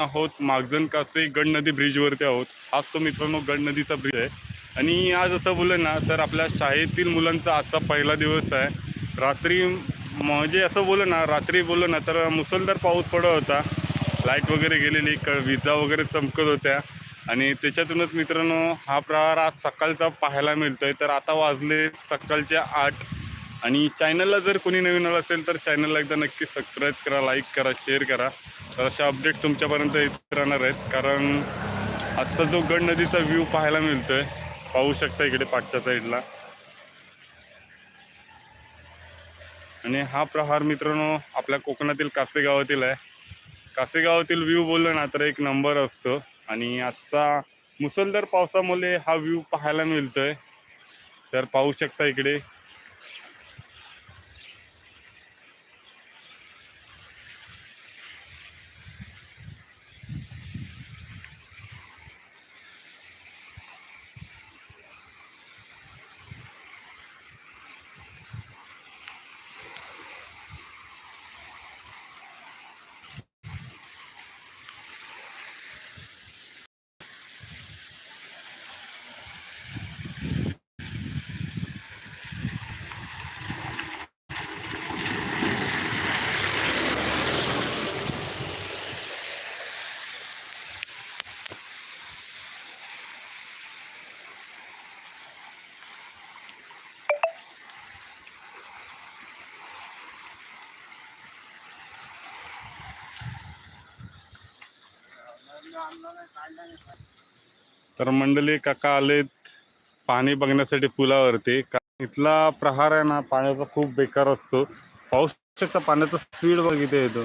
आहोत मागजन कासे गड नदी ब्रिजवरती आहोत. आज तो मित्रांनो गड नदीचा ब्रिज आहे. आणि आज असं बोललं ना तर आपल्या शाळेतील मुलांचा आजचा पहिला दिवस आहे. रात्री म्हणजे असं बोललं ना रात्री बोललं ना तर मुसळधार पाऊस पडत होता. लाइट वगैरे गेलेली क विजा वगैरे चमकत होत्या. आणि त्याच्यातूनच मित्रांनो हा प्रहार आज सकाळचा पाहायला मिळतो आहे तर आता वाजले सकाळचे आठ. आणि चॅनलला जर कोणी नवीन आलं असेल तर चॅनलला एकदा नक्की सबस्क्राईब करा लाईक करा शेअर करा. तर अशा अपडेट तुमच्यापर्यंत येत राहणार आहेत. कारण आजचा जो गड नदीचा व्ह्यू पाहायला मिळतोय पाहू शकता इकडे पाठच्या साईडला आणि हा प्रहार मित्रांनो आपल्या कोकणातील कासेगावातील आहे. कासेगावातील व्ह्यू बोललं ना तर एक नंबर असतो. आणि आजचा मुसळधार पावसामुळे हा व्ह्यू पाहायला मिळतोय. तर पाहू शकता इकडे. तर मंडळी काका आलेत पाणी बघण्यासाठी पुलावरती. का इथला प्रहार आहे ना पाण्याचा खूप बेकार असतो. पाऊस पाण्याचा स्पीड बघितला येतो.